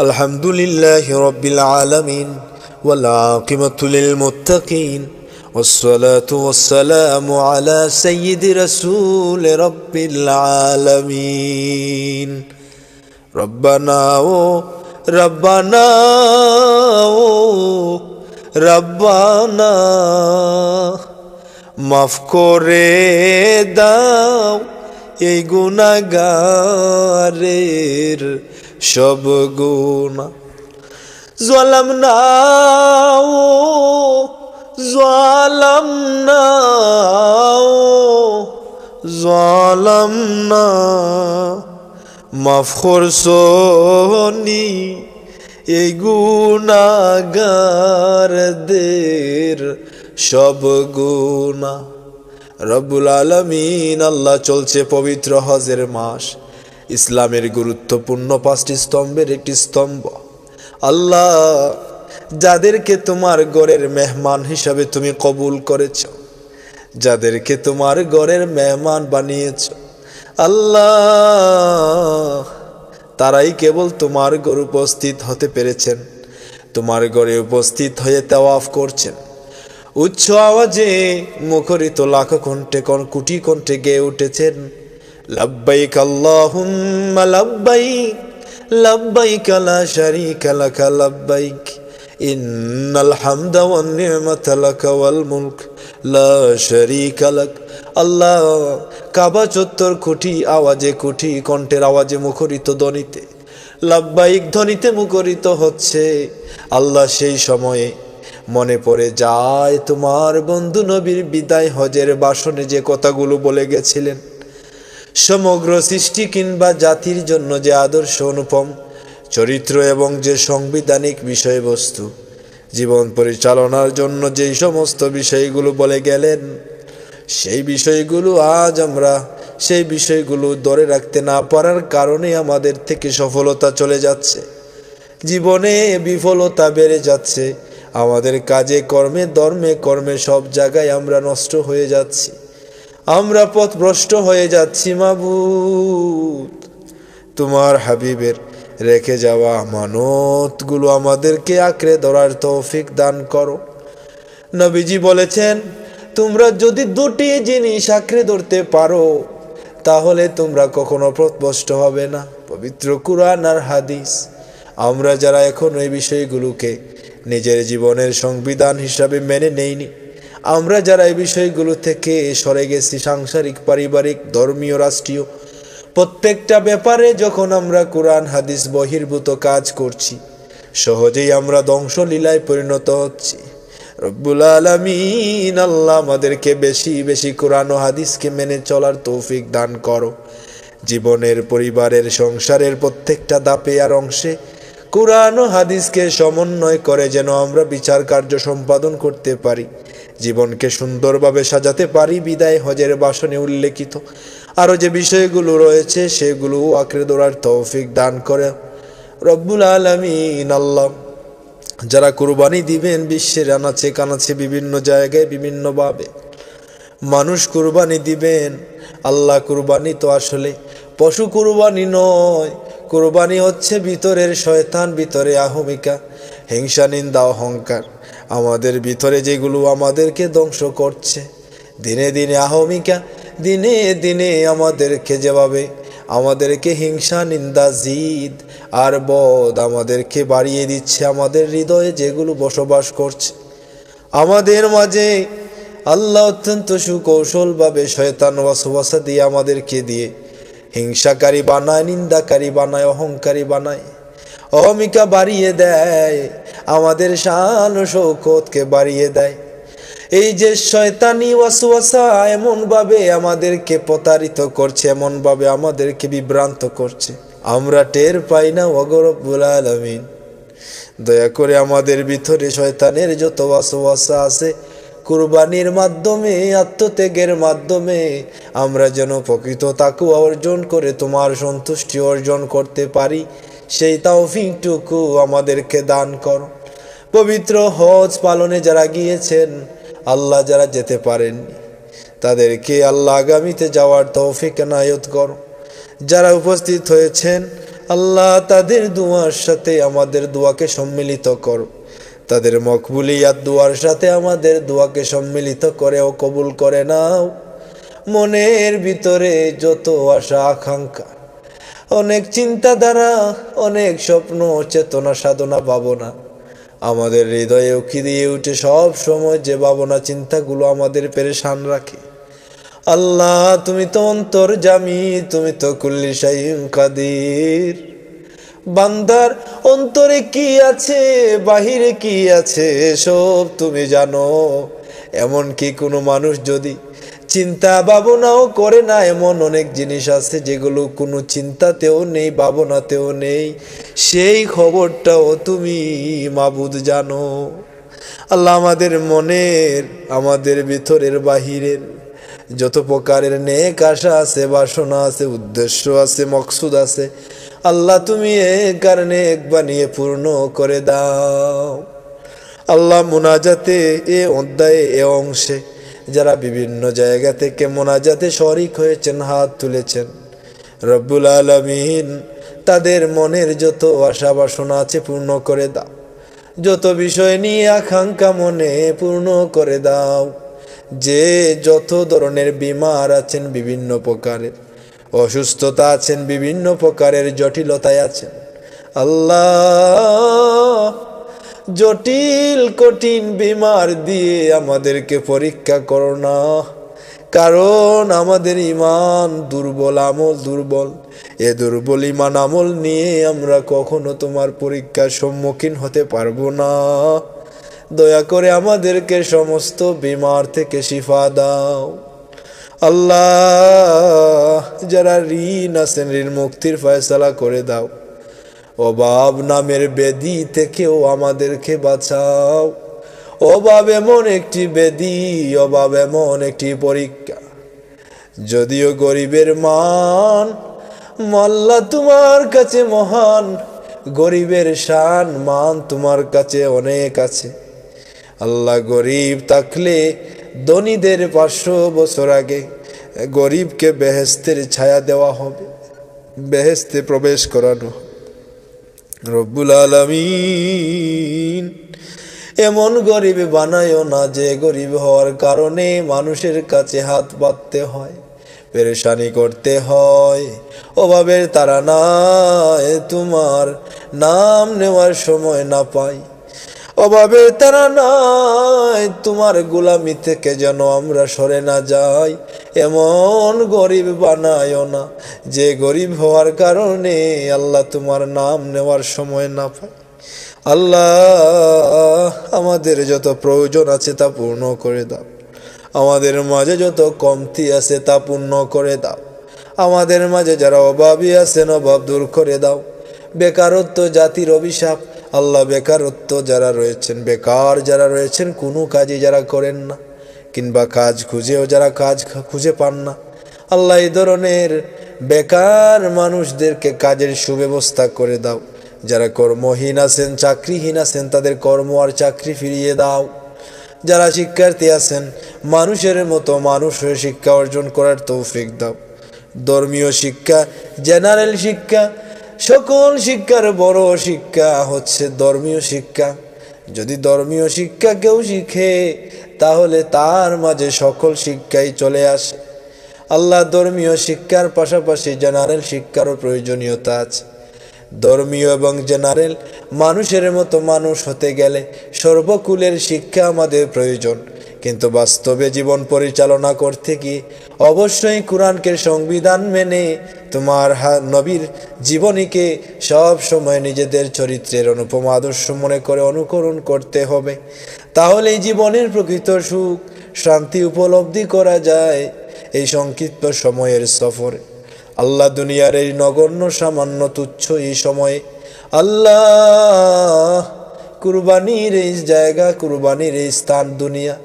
الحمد لله رب العالمين والعاقبة للمتقين والصلاة والسلام على سيد رسول رب العالمين ربنا ও ربنا ও ربنا মাফ করে দাও এই গুণাগারের সব গুণা। জলাম না ও জলাম না জলাম না। মাফ করছনি এই গুণাগারদের সব গুণা। রব্বুল আলমিন, আল্লাহ চলছে পবিত্র হজের মাস। ইসলামের গুরুত্বপূর্ণ পাঁচটি স্তম্ভের একটি স্তম্ভ। আল্লাহ, যাদেরকে তোমার গড়ের মেহমান হিসাবে তুমি কবুল করেছ, যাদেরকে তোমার গড়ের মেহমান বানিয়েছ। আল্লাহ, তারাই কেবল তোমার ঘর উপস্থিত হতে পেরেছেন, তোমার গড়ে উপস্থিত হয়ে তাওয়াফ করছেন। উচ্চ আওয়াজে মুখরিত লাখ কণ্ঠে কুটি কণ্ঠে গেয়ে উঠেছেন। লাব্বাইক লাব্বাইক লা শারীকা লাকা, লাব্বাইক ইন্নাল হামদা ওয়ান নি'মাতা লাকা ওয়াল মুলক, লা শারীকা লাক। আল্লাহ কাবা চত্বর কুটি আওয়াজে কুটি কণ্ঠের আওয়াজে মুখরিত ধ্বনিতে, লাব্বাইক ধ্বনিতে মুখরিত হচ্ছে। আল্লাহ সেই সময়ে মনে পড়ে যায়, তোমার বন্ধু নবীর বিদায় হজের বাসনে যে কথাগুলো বলে গেছিলেন। সমগ্র সৃষ্টি কিংবা জাতির জন্য যে আদর্শ অনুপম, চরিত্র এবং যে সাংবিধানিক বিষয়বস্তু, জীবন পরিচালনার জন্য যেই সমস্ত বিষয়গুলো বলে গেলেন, সেই বিষয়গুলো আজ আমরা সেই বিষয়গুলো ধরে রাখতে না পারার কারণে আমাদের থেকে সফলতা চলে যাচ্ছে। জীবনে বিফলতা বেড়ে যাচ্ছে। আমাদের কাজে, কর্মে, ধর্মে, কর্মে সব জায়গায় আমরা নষ্ট হয়ে যাচ্ছি। আমরা পথ ভ্রষ্ট হয়ে যাচ্ছি, মাবুদ। তোমার হাবিবের রেখে যাওয়া আমানতগুলো আমাদেরকে আঁকড়ে ধরার তৌফিক দান করো। নবীজি বলেছেন, তোমরা যদি দুটি জিনিস আঁকড়ে ধরতে পারো, তাহলে তোমরা কখনো পথভ্রষ্ট হবে না। পবিত্র কুরআন আর হাদিস। আমরা যারা এখন এই বিষয়গুলোকে নিজের জীবনের সংবিধান হিসাবে মেনে নেইনি আমরা যারা এই বিষয়গুলো থেকে সরে গেছি, সাংসারিক, পারিবারিক, ধর্মীয়, রাষ্ট্রীয়, প্রত্যেকটা ব্যাপারে যখন আমরা কোরআন, হাদিস বহির্ভূত কাজ করছি, সহজেই আমরা ধ্বংসলীলায় পরিণত হচ্ছি। রব্বুল আলমিন আল্লাহ আমাদেরকে বেশি বেশি কোরআন ও হাদিসকে মেনে চলার তৌফিক দান করো। জীবনের, পরিবারের, সংসারের প্রত্যেকটা দাপে আর অংশে কোরআন ও হাদিসকে সমন্বয় করে যেন আমরা বিচার কার্য সম্পাদন করতে পারি। জীবনকে সুন্দরভাবে সাজাতে পারি, বিদায় হজের বাসনে উল্লেখিত। আরও যে বিষয়গুলো রয়েছে, সেগুলো আঁকড়ে ধরার তৌফিক দান করে। রব্বুল আলমিন আল্লাহ, যারা কুরবানি দিবেন, বিশ্বের আনাচে কানাচে বিভিন্ন জায়গায়, বিভিন্নভাবে মানুষ কুরবানি দিবেন। আল্লাহ কুরবানি তো আসলে পশু কুরবানি নয়। কুরবানি হচ্ছে ভিতরের শয়তান, ভিতরে আহমিকা, হিংসা, নিন্দা, অহংকার। আমাদের ভিতরে যেগুলো আমাদেরকে ধ্বংস করছে, দিনে দিনে আহমিকা, দিনে দিনে আমাদেরকে যেভাবে, আমাদেরকে হিংসা, নিন্দা, জিদ আর বদ আমাদেরকে বাড়িয়ে দিচ্ছে আমাদের হৃদয়ে যেগুলো বসবাস করছে। আমাদের মাঝে আল্লাহ অত্যন্ত সুকৌশলভাবে শয়তান ওয়াসওয়াসা দিয়ে আমাদেরকে দিয়ে হিংসাকারী বানায়, নিন্দাকারী বানায়, অহংকারী বানায়, অহমিকা বাড়িয়ে দেয়। আমাদের শান শৌকতকে বাড়িয়ে দেয়। এই যে শয়তানি ওয়াসওয়াসা এমনভাবে আমাদেরকে প্রতারিত করছে, এমনভাবে আমাদেরকে বিভ্রান্ত করছে। আমরা টের পাই না অগরবুল আলমিন। দয়া করে আমাদের ভিতরে শয়তানের যত ওয়াসওয়াসা আছে, কুরবানির মাধ্যমে, আত্মত্যাগের মাধ্যমে, আমরা যেন প্রকৃত তাকুয়া অর্জন করে, তোমার সন্তুষ্টি অর্জন করতে পারি, সেই তাওফিকটুকু আমাদেরকে দান করো। পবিত্র হজ পালনে যারা গিয়েছেন, আল্লাহ যারা যেতে পারেন তাদেরকে আল্লাহ আগামীতে যাওয়ার তৌফিক নায়ত কর। যারা উপস্থিত হয়েছেন, আল্লাহ তাদের দুয়ার সাথে আমাদের দোয়াকে সম্মিলিত কর। তাদের মকবুলিয়াত দুয়ার সাথে আমাদের দোয়াকে সম্মিলিত করে ও কবুল করে নাও। মনের ভিতরে যত আশা, আকাঙ্ক্ষা, অনেক চিন্তাধারা, অনেক স্বপ্ন, চেতনা, সাধনা, ভাবনা আমাদের হৃদয়ে উকি দিয়ে উঠে সব সময় যে ভাবনা চিন্তাগুলো আমাদের পেরেশান রাখে। আল্লাহ, তুমি তো অন্তর জামি, তুমি তো কুল্লি শাইন কাদির। বান্দার অন্তরে কি আছে, বাহিরে কি আছে, সব তুমি জানো। এমন কি কোনো মানুষ যদি চিন্তা ভাবনাও করে না, এমন অনেক জিনিস আছে যেগুলো কোনো চিন্তাতেও নেই, ভাবনাতেও নেই। সেই খবরটাও তুমি মাবুদ জানো। আল্লাহ আমাদের মনের, আমাদের ভিতরের বাহিরের যত প্রকারের নেক আশা আছে, বাসনা আছে, উদ্দেশ্য আছে, মকসুদ আছে, আল্লাহ তুমি এ কারণে এক বানিয়ে পূর্ণ করে দাও। আল্লাহ মুনাজাতে এ অধ্যায়ে, এ অংশে যারা বিভিন্ন জায়গা থেকে মোনাজাতে শরিক হয়েছেন, হাত তুলেছেন। রব্বুল আলমিন তাদের মনের যত আশা বাসনা আছে পূর্ণ করে দাও। যত বিষয় নিয়ে আকাঙ্ক্ষা মনে পূর্ণ করে দাও। যে যত ধরনের বিমার আছেন বিভিন্ন প্রকারের, অসুস্থতা আছেন বিভিন্ন প্রকারের, জটিলতায় আছেন। আল্লাহ জটিল, কঠিন বিমার দিয়ে আমাদেরকে পরীক্ষা করো না। কারণ আমাদের ইমান দুর্বল, আমল দুর্বল। এ দুর্বল ইমান আমল নিয়ে আমরা কখনো তোমার পরীক্ষার সম্মুখীন হতে পারব না। দয়া করে আমাদেরকে সমস্ত বিমার থেকে শিফা দাও। আল্লাহ, যারা ঋণ আছেন ঋণ মুক্তির ফয়সালা করে দাও। অভাব নামের বেদি থেকেও আমাদেরকে বাঁচাও। অভাব এমন একটি বেদি, অভাব এমন একটি পরীক্ষা। যদিও গরিবের মান, মাল্লা তোমার কাছে মহান, গরিবের শান, মান তোমার কাছে অনেক আছে। আল্লাহ গরিব থাকলে ধনীদের পাঁচশো বছর আগে গরিবকে বেহেস্তের ছায়া দেওয়া হবে, বেহেস্তে প্রবেশ করানো হবে। রব্বুল আলমিন। এমন গরিব বানায়ও না যে গরিব হওয়ার কারণে মানুষের কাছে হাত বাঁধতে হয়, পেরেশানি করতে হয়। অভাবের তারা নাই, তোমার নাম নেওয়ার সময় না পাই। অভাবের তারা নাই, তোমার গোলামি থেকে যেন আমরা সরে না যাই। এমন গরিব বানায় না। যে গরিব হওয়ার কারণে আল্লাহ তোমার নাম নেওয়ার সময় না পায়। আল্লাহ আমাদের যত প্রয়োজন আছে তা পূর্ণ করে দাও। আমাদের মাঝে যত কমতি আছে তা পূর্ণ করে দাও। আমাদের মাঝে যারা অভাবী আছেন, অভাব দূর করে দাও। বেকারত্ব জাতির অভিশাপ। আল্লাহ বেকারত্ব যারা রয়েছেন, বেকার যারা রয়েছেন, কোনো কাজই যারা করেন না। কিংবা কাজ খুঁজেও যারা কাজ খুঁজে পান না। আল্লাহ এই ধরনের বেকার মানুষদেরকে কাজের সুব্যবস্থা করে দাও। যারা কর্মহীন আছেন, চাকরিহীন আছেন, তাদের কর্ম আর চাকরি ফিরিয়ে দাও। যারা শিক্ষার্থী আছেন, মানুষের মতো মানুষ হয়ে শিক্ষা অর্জন করার তৌফিক দাও। ধর্মীয় শিক্ষা, জেনারেল শিক্ষা, সকল শিক্ষার বড় শিক্ষা হচ্ছে ধর্মীয় শিক্ষা। যদি ধর্মীয় শিক্ষা কেউ শিখে, তাহলে তার মাঝে সকল শিক্ষাই চলে আসে। আল্লাহ ধর্মীয় শিক্ষার পাশাপাশি জেনারেল শিক্ষারও প্রয়োজনীয়তা আছে। ধর্মীয় এবং জেনারেল মানুষের মতো মানুষ হতে গেলে সর্বকুলের শিক্ষা আমাদের প্রয়োজন। কিন্তু বাস্তবে জীবন পরিচালনা করতে গিয়ে অবশ্যই কোরআনকে সংবিধান মেনে তোমার নবীর জীবনীকে সব সময় নিজেদের চরিত্রের অনুপম আদর্শ মনে করে অনুকরণ করতে হবে। তাহলে জীবনের প্রকৃত সুখ, শান্তি উপলব্ধি করা যায় এই সংক্ষিপ্ত সময়ের সফরে। আল্লাহ দুনিয়ার এই নগণ্য সামান্য তুচ্ছ এই সময়ে আল্লাহ কুরবানির এই জায়গা, কুরবানির এই স্থান দুনিয়া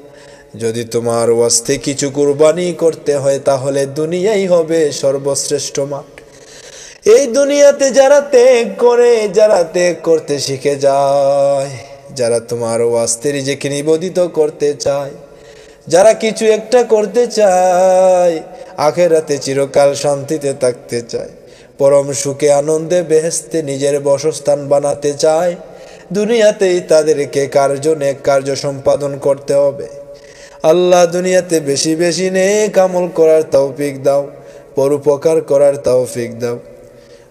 যদি তোমার ওয়াস্তে কিছু কুরবানি করতে হয়, তাহলে দুনিয়াই হবে সর্বশ্রেষ্ঠ মাঠ। এই দুনিয়াতে যারা ত্যাগ করে, যারা ত্যাগ করতে শিখে যায়, যারা তোমার ওয়াস্তে নিজেকে নিবেদিত করতে চায়, যারা কিছু একটা করতে চায়, আখেরাতে চিরকাল শান্তিতে থাকতে চায়, পরম সুখে আনন্দে বেহেস্তে নিজের বসস্থান বানাতে চায়, দুনিয়াতেই তাদেরকে কার্য নেক কার্য সম্পাদন করতে হবে। আল্লাহ দুনিয়াতে বেশি বেশি নেক আমল করার তৌফিক দাও, পরোপকার করার তৌফিক দাও।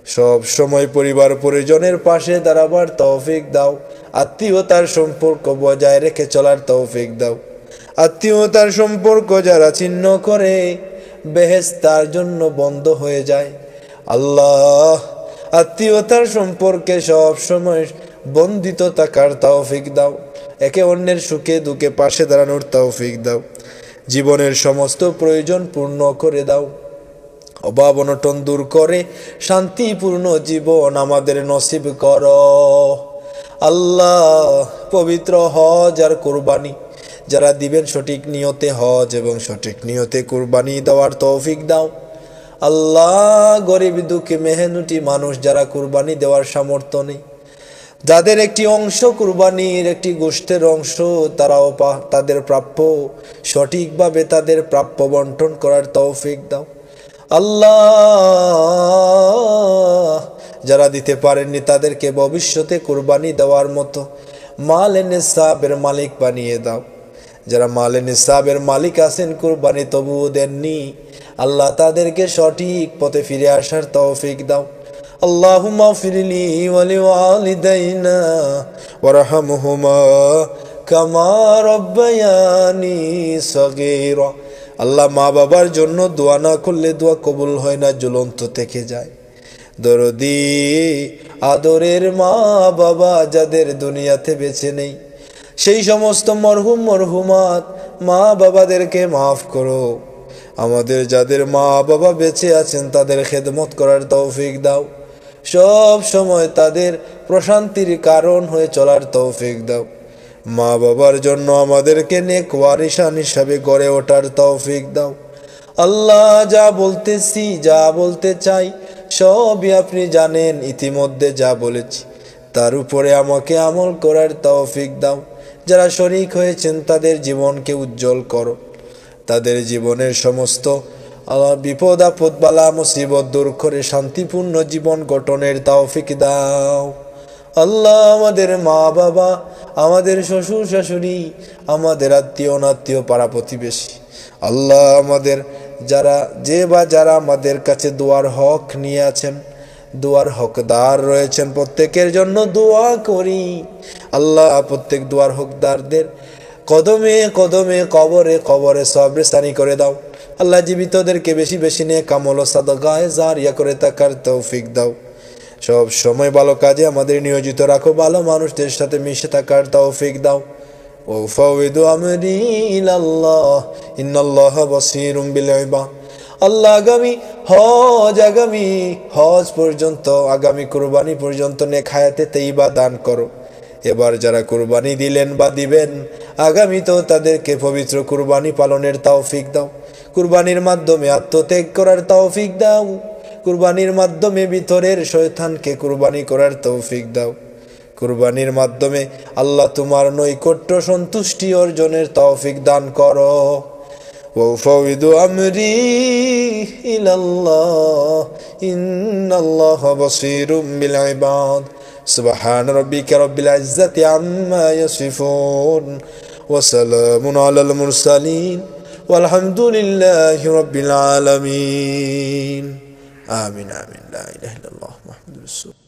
সব সময় পরিবার পরিজনের পাশে দাঁড়াবার তৌফিক দাও। আত্মীয়তার সম্পর্ক বজায় রেখে চলার তৌফিক দাও। আত্মীয়তার সম্পর্ক যারা ছিন্ন করে বেহেস তার জন্য বন্ধ হয়ে যায়। আল্লাহ আত্মীয়তার সম্পর্কে সব সময় বন্দিত থাকার তৌফিক দাও। একে অন্যের সুখে দুঃখে পাশে দাঁড়ানোর তৌফিক দাও। জীবনের সমস্ত প্রয়োজন পূর্ণ করে দাও। অভাব অনটন দূর করে, শান্তিপূর্ণ জীবন আমাদের নসিব কর। আল্লাহ, পবিত্র হজ আর কোরবানি। যারা দিবেন সঠিক নিয়তে হজ এবং সঠিক নিয়তে কোরবানি দেওয়ার তৌফিক দাও। আল্লাহ, গরিব দুঃখী মেহনুটি মানুষ যারা কুরবানি দেওয়ার সামর্থ্য নেই। যাদের একটি অংশ কুরবানির একটি গোষ্ঠের অংশ, তারাও তাদের প্রাপ্য, সঠিকভাবে তাদের প্রাপ্য বন্টন করার তৌফিক দাও। আল্লাহ, যারা দিতে পারেননি তাদেরকে ভবিষ্যতে কুরবানি দেওয়ার মতো মাল নিসাবের মালিক বানিয়ে দাও। যারা মালে নিসাবের মালিক আছেন, কুরবানি তবুও দেননি। আল্লাহ তাদেরকে সঠিক পথে ফিরে আসার তৌফিক দাও। اللهم اغفر لي ولوالدينا وارحمهما كما ربياني صغيرا আল্লাহ মা বাবার জন্য দোয়া না করলে দোয়া কবুল হয় না জ্বলন্ত থেকে যায় দরদি আদরের মা বাবা যাদের দুনিয়াতে বেঁচে নেই সেই সমস্ত মরহুম মরহুমাত মা বাবাদেরকে মাফ করো আমাদের যাদের মা বাবা বেঁচে আছেন তাদের খেদমত করার তৌফিক দাও সব সময় তাদের প্রশান্তির কারণ হয়ে চলার তৌফিক দাও। মা বাবার জন্য আমাদেরকে নেক ওয়ারিসান হিসাবে গড়ে ওঠার তৌফিক দাও। আল্লাহ যা বলতেছি, যা বলতে চাই, সবই আপনি জানেন, ইতিমধ্যে যা বলেছি। তার উপরে আমাকে আমল করার তৌফিক দাও। যারা শরিক হয়েছেন, তাদের জীবনকে উজ্জ্বল করো। তাদের জীবনের সমস্ত বিপদ আপদ, বালা মুসিবত দূর করে শান্তিপূর্ণ জীবন গঠনের তৌফিক দাও। আল্লাহ আমাদের মা বাবা আমাদের শ্বশুর শাশুড়ি আমাদের আত্মীয় অনাত্মীয় পাড়া প্রতিবেশী। আল্লাহ আমাদের যারা, যে বা যারা আমাদের কাছে দোয়ার হক নিয়ে আছেন, দোয়ার হকদার রয়েছেন প্রত্যেকের জন্য দোয়া করি। আল্লাহ প্রত্যেক দোয়ার হকদারদের কদমে কদমে, কবরে কবরে সবরে স্থানী করে দাও। আল্লাহ জীবিতদেরকে বেশি বেশি নিয়ে কামল সাদগায় জারিয়া করে তাকার তৌফিক দাও। সব সময় ভালো কাজে আমাদের নিয়োজিত রাখো, ভালো মানুষদের সাথে মিশে থাকার তৌফিক দাও। ও ফাউদু আমরি ইলাল্লাহ, ইন্নাল্লাহ বাসীরুম বিল ইবাদ আল্লাহ আগামী হজ আগামী হজ পর্যন্ত, আগামী কুরবানি পর্যন্ত নেক হায়াতে তেইবা দান করো। এবার যারা কুরবানি দিলেন বা দিবেন আগামী তো তাদেরকে পবিত্র কুরবানি পালনের তৌফিক দাও। কুরবানির মাধ্যমে আত্মত্যাগ করার তৌফিক দাও কুরবানির মাধ্যমে ভিতরের শয়তানকে কুরবানি করার তৌফিক দাও কুরবানির মাধ্যমে আল্লাহ তোমার নৈকট্য সন্তুষ্টি অর্জনের তৌফিক দান করো وأفوض أمري إلى الله إن الله بصير بالعباد سبحان ربك رب العزة عما يصفون وسلام على المرسلين والحمد لله رب العالمين. آمين آمين. لا إله إلا الله محمد رسول